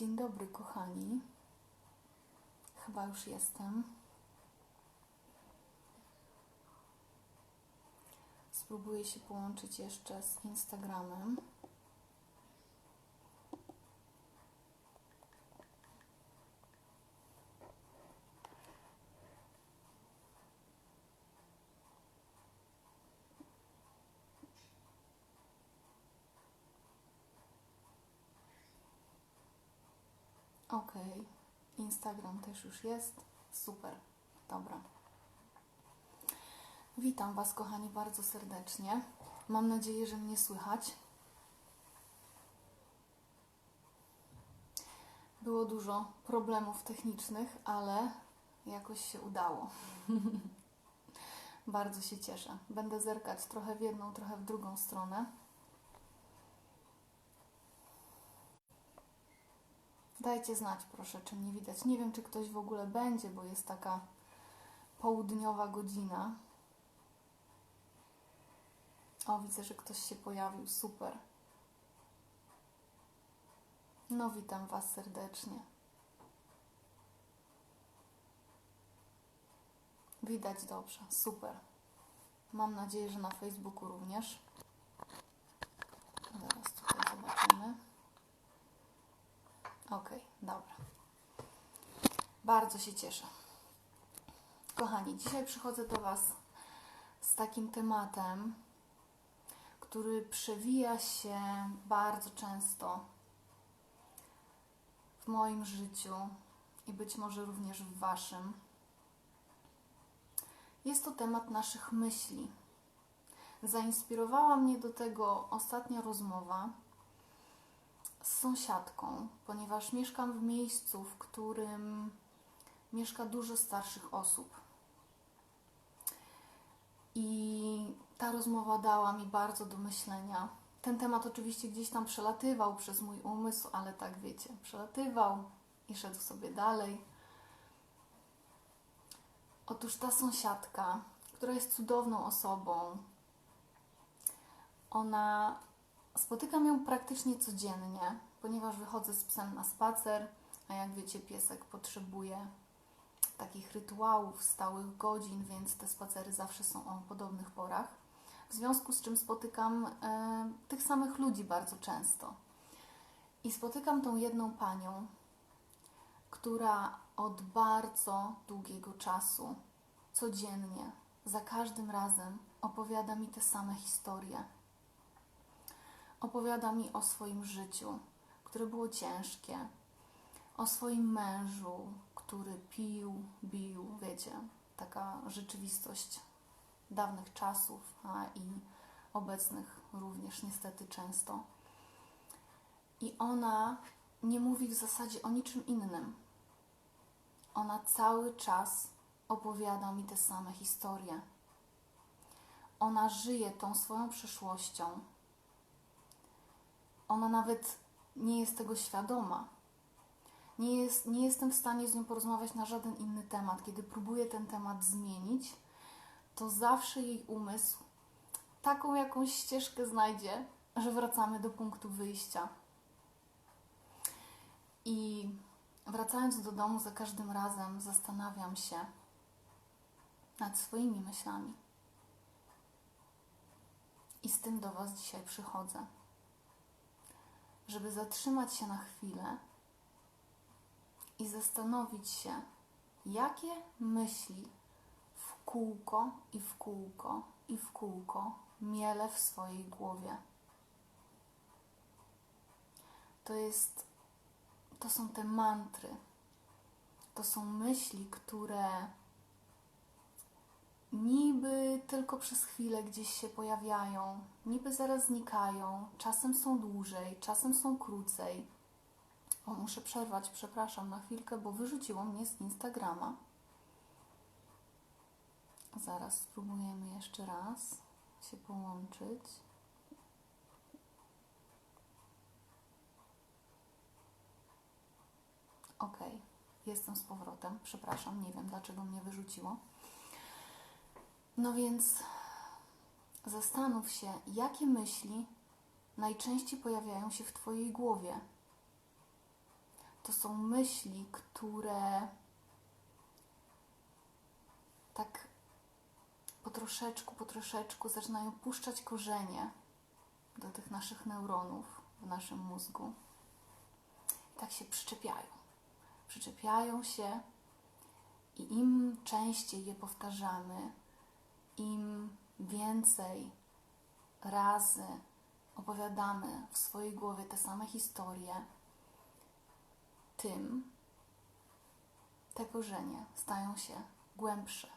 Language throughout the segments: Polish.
Dzień dobry, kochani. Chyba już jestem. Spróbuję się połączyć jeszcze z Instagramem. Ok, Instagram też już jest. Super, dobra. Witam Was, kochani, bardzo serdecznie. Mam nadzieję, że mnie słychać. Było dużo problemów technicznych, ale jakoś się udało. bardzo się cieszę. Będę zerkać trochę w jedną, trochę w drugą stronę. Dajcie znać, proszę, czy mnie widać. Nie wiem, czy ktoś w ogóle będzie, bo jest taka południowa godzina. O, widzę, że ktoś się pojawił. Super. No, witam Was serdecznie. Widać dobrze. Super. Mam nadzieję, że na Facebooku również. Zaraz tutaj zobaczymy. Ok, dobra. Bardzo się cieszę. Kochani, dzisiaj przychodzę do Was z takim tematem, który przewija się bardzo często w moim życiu i być może również w Waszym. Jest to temat naszych myśli. Zainspirowała mnie do tego ostatnia rozmowa z sąsiadką, ponieważ mieszkam w miejscu, w którym mieszka dużo starszych osób. I ta rozmowa dała mi bardzo do myślenia. Ten temat oczywiście gdzieś tam przelatywał przez mój umysł, ale tak wiecie, przelatywał i szedł sobie dalej. Otóż ta sąsiadka, która jest cudowną osobą, ona spotykam ją praktycznie codziennie, ponieważ wychodzę z psem na spacer, a jak wiecie, piesek potrzebuje takich rytuałów, stałych godzin, więc te spacery zawsze są o podobnych porach. W związku z czym spotykam e, tych samych ludzi bardzo często. I spotykam tą jedną panią, która od bardzo długiego czasu, codziennie, za każdym razem opowiada mi te same historie. Opowiada mi o swoim życiu, które było ciężkie, o swoim mężu, który pił, bił, wiecie, taka rzeczywistość dawnych czasów, a i obecnych również niestety często. I ona nie mówi w zasadzie o niczym innym. Ona cały czas opowiada mi te same historie. Ona żyje tą swoją przeszłością. Ona nawet nie jest tego świadoma. Nie, jest, nie jestem w stanie z nią porozmawiać na żaden inny temat. Kiedy próbuję ten temat zmienić, to zawsze jej umysł taką jakąś ścieżkę znajdzie, że wracamy do punktu wyjścia. I wracając do domu, za każdym razem zastanawiam się nad swoimi myślami. I z tym do Was dzisiaj przychodzę, żeby zatrzymać się na chwilę i zastanowić się, jakie myśli w kółko i w kółko i w kółko miele w swojej głowie. To jest, to są te mantry, to są myśli, które niby tylko przez chwilę gdzieś się pojawiają, niby zaraz znikają, czasem są dłużej, czasem są krócej. O, muszę przerwać, przepraszam na chwilkę, bo wyrzuciło mnie z Instagrama. Zaraz spróbujemy jeszcze raz się połączyć. Ok, jestem z powrotem. Przepraszam, nie wiem dlaczego mnie wyrzuciło. No więc zastanów się, jakie myśli najczęściej pojawiają się w Twojej głowie. to są myśli, które tak po troszeczku, po troszeczku zaczynają puszczać korzenie do tych naszych neuronów w naszym mózgu. I tak się przyczepiają. Przyczepiają się i im częściej je powtarzamy, im więcej razy opowiadamy w swojej głowie te same historie, tym te korzenie stają się głębsze.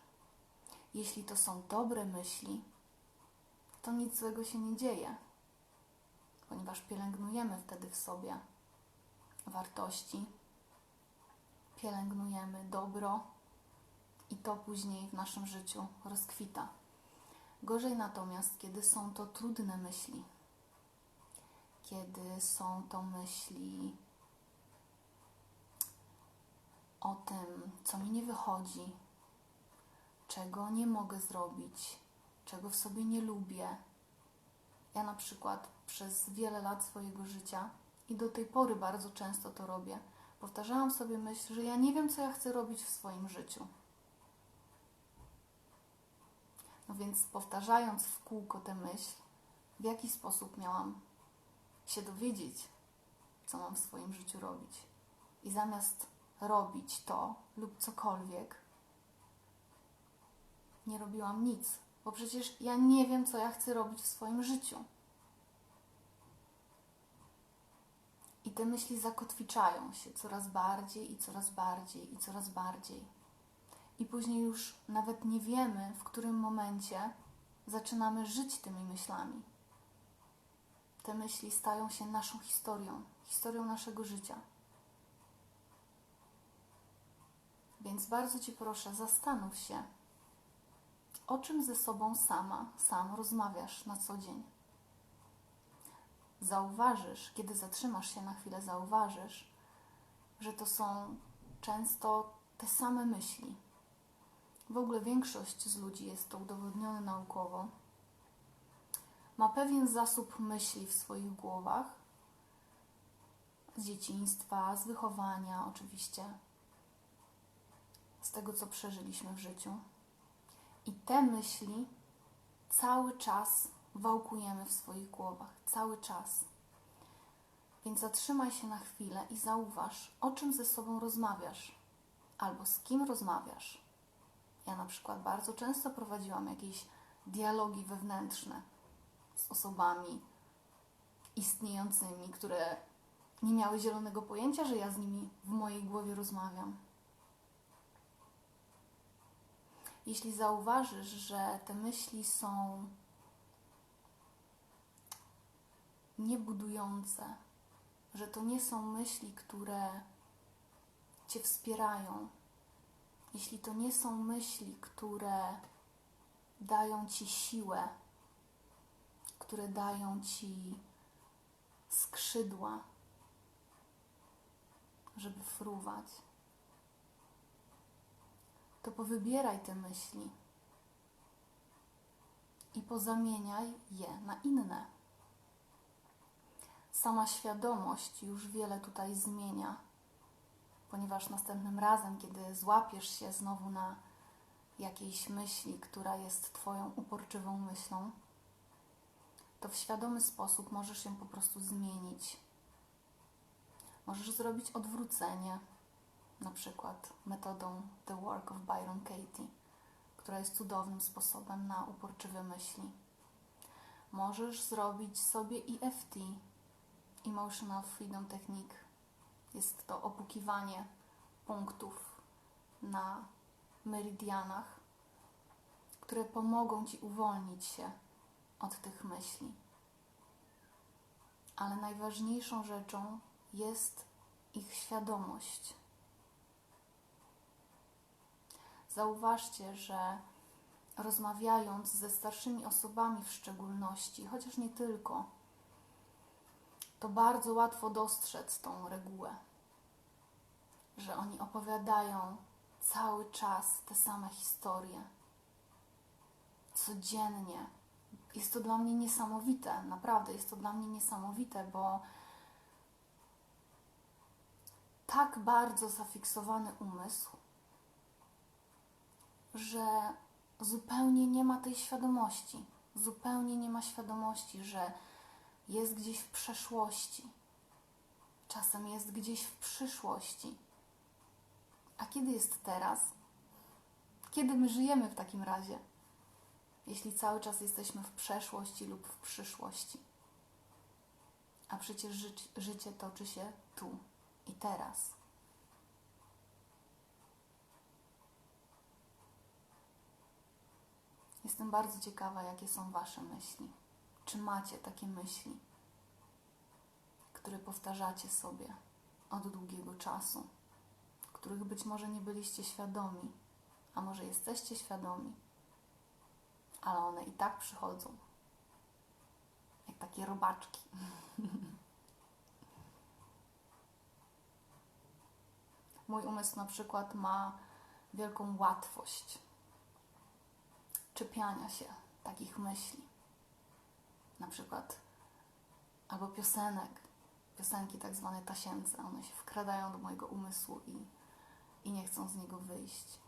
Jeśli to są dobre myśli, to nic złego się nie dzieje, ponieważ pielęgnujemy wtedy w sobie wartości, pielęgnujemy dobro i to później w naszym życiu rozkwita. Gorzej natomiast, kiedy są to trudne myśli, kiedy są to myśli o tym, co mi nie wychodzi, czego nie mogę zrobić, czego w sobie nie lubię. Ja na przykład przez wiele lat swojego życia i do tej pory bardzo często to robię, powtarzałam sobie myśl, że ja nie wiem, co ja chcę robić w swoim życiu. No więc powtarzając w kółko tę myśl, w jaki sposób miałam się dowiedzieć, co mam w swoim życiu robić. I zamiast robić to lub cokolwiek, nie robiłam nic, bo przecież ja nie wiem, co ja chcę robić w swoim życiu. I te myśli zakotwiczają się coraz bardziej i coraz bardziej i coraz bardziej. I później już nawet nie wiemy, w którym momencie zaczynamy żyć tymi myślami. Te myśli stają się naszą historią, historią naszego życia. Więc bardzo Ci proszę, zastanów się, o czym ze sobą sama, sam rozmawiasz na co dzień. Zauważysz, kiedy zatrzymasz się na chwilę, zauważysz, że to są często te same myśli. W ogóle większość z ludzi, jest to udowodnione naukowo, ma pewien zasób myśli w swoich głowach, z dzieciństwa, z wychowania oczywiście, z tego, co przeżyliśmy w życiu. I te myśli cały czas wałkujemy w swoich głowach, cały czas. Więc zatrzymaj się na chwilę i zauważ, o czym ze sobą rozmawiasz, albo z kim rozmawiasz. Ja na przykład bardzo często prowadziłam jakieś dialogi wewnętrzne z osobami istniejącymi, które nie miały zielonego pojęcia, że ja z nimi w mojej głowie rozmawiam. Jeśli zauważysz, że te myśli są niebudujące, że to nie są myśli, które Cię wspierają, jeśli to nie są myśli, które dają Ci siłę, które dają Ci skrzydła, żeby fruwać, to powybieraj te myśli i pozamieniaj je na inne. Sama świadomość już wiele tutaj zmienia, ponieważ następnym razem, kiedy złapiesz się znowu na jakiejś myśli, która jest Twoją uporczywą myślą, to w świadomy sposób możesz ją po prostu zmienić. Możesz zrobić odwrócenie na przykład metodą The Work of Byron Katie, która jest cudownym sposobem na uporczywe myśli. Możesz zrobić sobie EFT, Emotional Freedom Technique. Jest to opukiwanie punktów na meridianach, które pomogą Ci uwolnić się od tych myśli. Ale najważniejszą rzeczą jest ich świadomość Zauważcie, że rozmawiając ze starszymi osobami w szczególności, chociaż nie tylko, to bardzo łatwo dostrzec tą regułę, że oni opowiadają cały czas te same historie, codziennie. Jest to dla mnie niesamowite, naprawdę jest to dla mnie niesamowite, bo tak bardzo zafiksowany umysł, że zupełnie nie ma tej świadomości. Zupełnie nie ma świadomości, że jest gdzieś w przeszłości. Czasem jest gdzieś w przyszłości. A kiedy jest teraz? Kiedy my żyjemy w takim razie? Jeśli cały czas jesteśmy w przeszłości lub w przyszłości. A przecież ży życie toczy się tu i teraz. Jestem bardzo ciekawa, jakie są Wasze myśli. Czy macie takie myśli, które powtarzacie sobie od długiego czasu, których być może nie byliście świadomi, a może jesteście świadomi, ale one i tak przychodzą, jak takie robaczki. Mój umysł na przykład ma wielką łatwość czepiania się takich myśli. Na przykład albo piosenek, piosenki tak zwane tasiemce, one się wkradają do mojego umysłu i, i nie chcą z niego wyjść.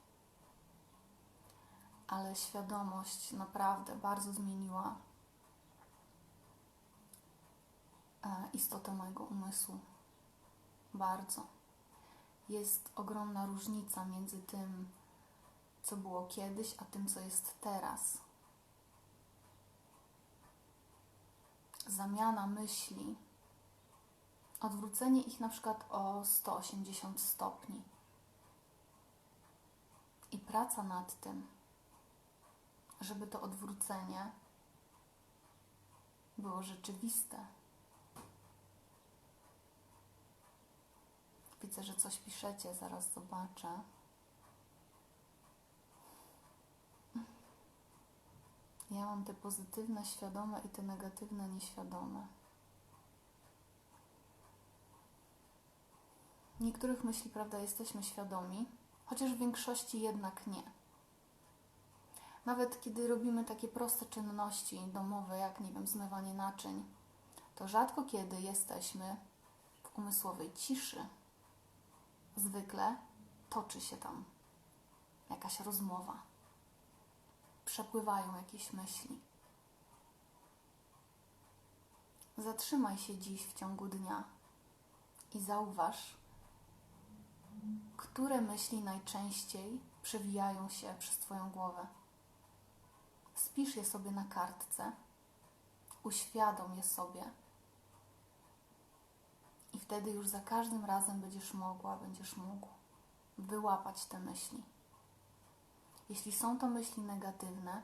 Ale świadomość naprawdę bardzo zmieniła e, istotę mojego umysłu. Bardzo. Jest ogromna różnica między tym, co było kiedyś, a tym, co jest teraz. Zamiana myśli, odwrócenie ich na przykład o 180 stopni i praca nad tym, żeby to odwrócenie było rzeczywiste. Widzę, że coś piszecie, zaraz zobaczę. Ja mam te pozytywne, świadome i te negatywne, nieświadome. Niektórych myśli, prawda, jesteśmy świadomi, chociaż w większości jednak nie. Nawet kiedy robimy takie proste czynności domowe, jak nie wiem, zmywanie naczyń, to rzadko kiedy jesteśmy w umysłowej ciszy. Zwykle toczy się tam jakaś rozmowa przepływają jakieś myśli. Zatrzymaj się dziś w ciągu dnia i zauważ, które myśli najczęściej przewijają się przez Twoją głowę. Spisz je sobie na kartce, uświadom je sobie i wtedy już za każdym razem będziesz mogła, będziesz mógł wyłapać te myśli. Jeśli są to myśli negatywne,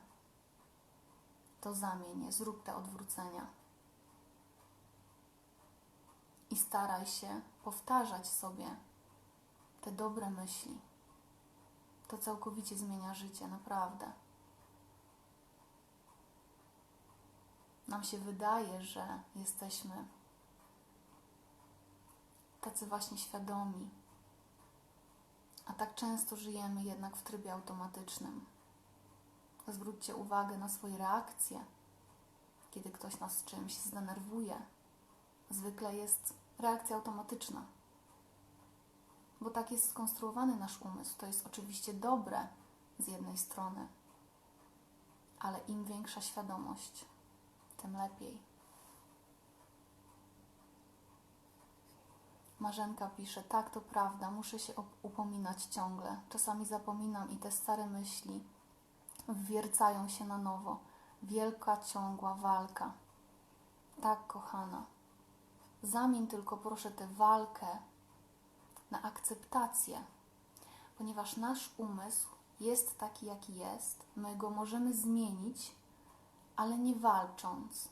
to zamień je, zrób te odwrócenia. I staraj się powtarzać sobie te dobre myśli. To całkowicie zmienia życie, naprawdę. Nam się wydaje, że jesteśmy tacy właśnie świadomi, a tak często żyjemy jednak w trybie automatycznym. Zwróćcie uwagę na swoje reakcje, kiedy ktoś nas czymś zdenerwuje. Zwykle jest reakcja automatyczna, bo tak jest skonstruowany nasz umysł. To jest oczywiście dobre z jednej strony, ale im większa świadomość, tym lepiej. Marzenka pisze, tak to prawda, muszę się upominać ciągle. Czasami zapominam i te stare myśli wwiercają się na nowo. Wielka, ciągła walka. Tak, kochana. Zamień tylko proszę tę walkę na akceptację, ponieważ nasz umysł jest taki, jaki jest. My go możemy zmienić, ale nie walcząc,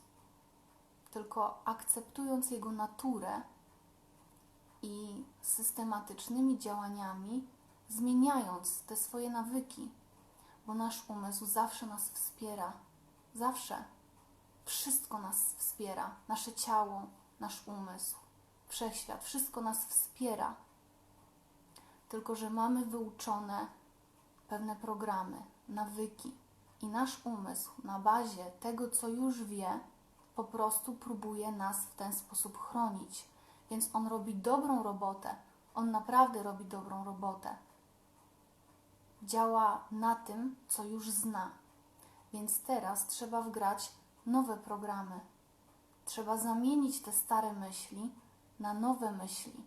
tylko akceptując jego naturę i systematycznymi działaniami, zmieniając te swoje nawyki, bo nasz umysł zawsze nas wspiera. Zawsze. Wszystko nas wspiera. Nasze ciało, nasz umysł, wszechświat, wszystko nas wspiera. Tylko, że mamy wyuczone pewne programy, nawyki i nasz umysł na bazie tego, co już wie, po prostu próbuje nas w ten sposób chronić więc on robi dobrą robotę, On naprawdę robi dobrą robotę. Działa na tym, co już zna. Więc teraz trzeba wgrać nowe programy. Trzeba zamienić te stare myśli na nowe myśli.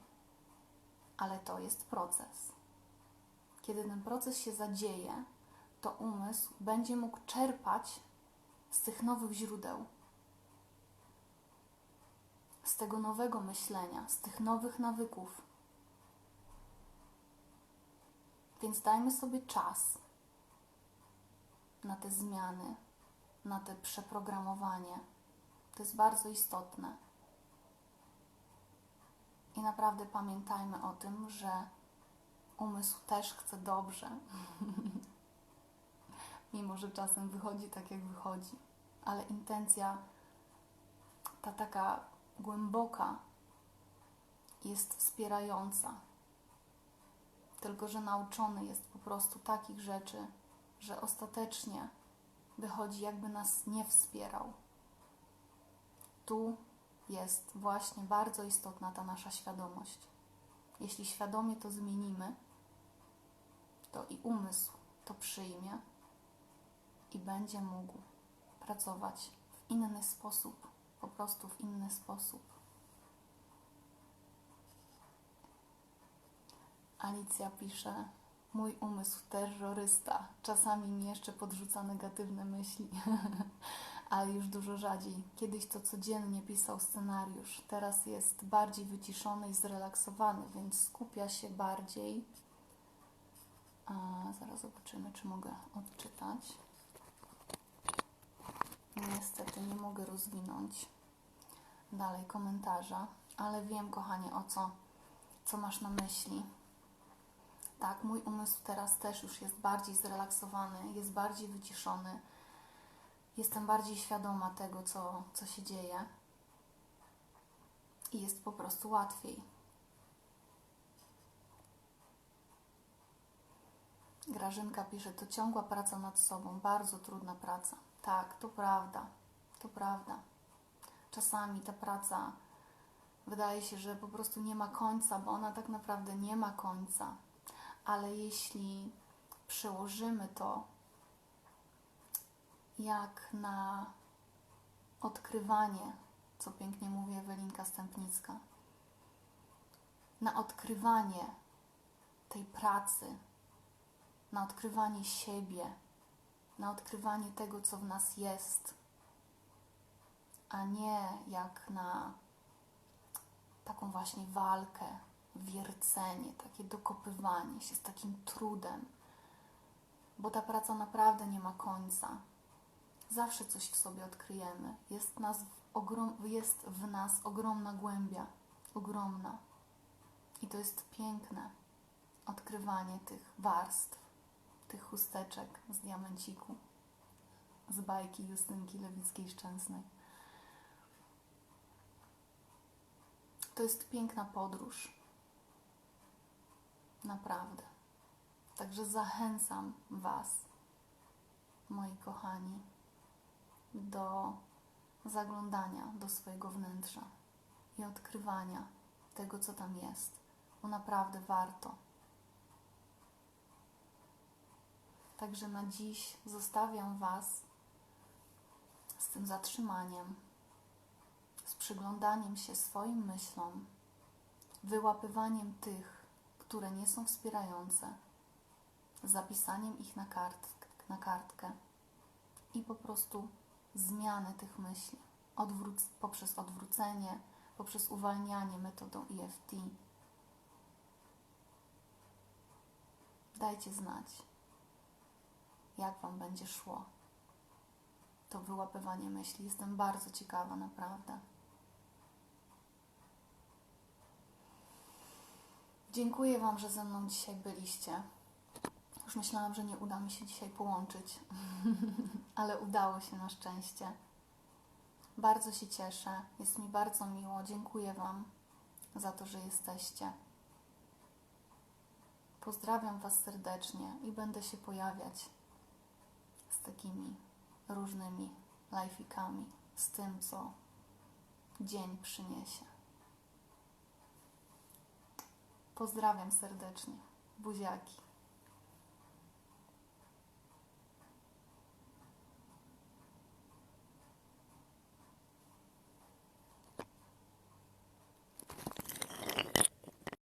Ale to jest proces. Kiedy ten proces się zadzieje, to umysł będzie mógł czerpać z tych nowych źródeł, z tego nowego myślenia, z tych nowych nawyków. Więc dajmy sobie czas na te zmiany, na te przeprogramowanie. To jest bardzo istotne. I naprawdę pamiętajmy o tym, że umysł też chce dobrze. Mimo, że czasem wychodzi tak, jak wychodzi. Ale intencja, ta taka głęboka, jest wspierająca. Tylko, że nauczony jest po prostu takich rzeczy, że ostatecznie wychodzi, jakby nas nie wspierał. Tu jest właśnie bardzo istotna ta nasza świadomość. Jeśli świadomie to zmienimy, to i umysł to przyjmie i będzie mógł pracować w inny sposób, po prostu w inny sposób. Alicja pisze, mój umysł terrorysta. Czasami mi jeszcze podrzuca negatywne myśli, ale już dużo rzadziej. Kiedyś to codziennie pisał scenariusz, teraz jest bardziej wyciszony i zrelaksowany, więc skupia się bardziej. A, zaraz zobaczymy, czy mogę odczytać. Niestety nie mogę rozwinąć dalej komentarza, ale wiem, kochanie, o co, co masz na myśli. Tak, mój umysł teraz też już jest bardziej zrelaksowany, jest bardziej wyciszony. Jestem bardziej świadoma tego, co, co się dzieje. I jest po prostu łatwiej. Grażynka pisze, to ciągła praca nad sobą, bardzo trudna praca. Tak, to prawda, to prawda. Czasami ta praca wydaje się, że po prostu nie ma końca, bo ona tak naprawdę nie ma końca. Ale jeśli przełożymy to jak na odkrywanie, co pięknie mówi Ewelinka Stępnicka, na odkrywanie tej pracy, na odkrywanie siebie, na odkrywanie tego, co w nas jest, a nie jak na taką właśnie walkę wiercenie, takie dokopywanie się z takim trudem, bo ta praca naprawdę nie ma końca. Zawsze coś w sobie odkryjemy. Jest, nas ogrom, jest w nas ogromna głębia, ogromna. I to jest piękne odkrywanie tych warstw, tych chusteczek z diamenciku, z bajki Justynki Lewickiej Szczęsnej. To jest piękna podróż. Naprawdę. Także zachęcam Was, moi kochani, do zaglądania do swojego wnętrza i odkrywania tego, co tam jest, bo naprawdę warto. Także na dziś zostawiam Was z tym zatrzymaniem, przyglądaniem się swoim myślom, wyłapywaniem tych, które nie są wspierające, zapisaniem ich na, kart, na kartkę i po prostu zmianę tych myśli odwróc poprzez odwrócenie, poprzez uwalnianie metodą EFT. Dajcie znać, jak Wam będzie szło to wyłapywanie myśli. Jestem bardzo ciekawa, naprawdę. Dziękuję Wam, że ze mną dzisiaj byliście. Już myślałam, że nie uda mi się dzisiaj połączyć, ale udało się na szczęście. Bardzo się cieszę, jest mi bardzo miło. Dziękuję Wam za to, że jesteście. Pozdrawiam Was serdecznie i będę się pojawiać z takimi różnymi lajfikami, z tym, co dzień przyniesie. Pozdrawiam serdecznie. Buziaki.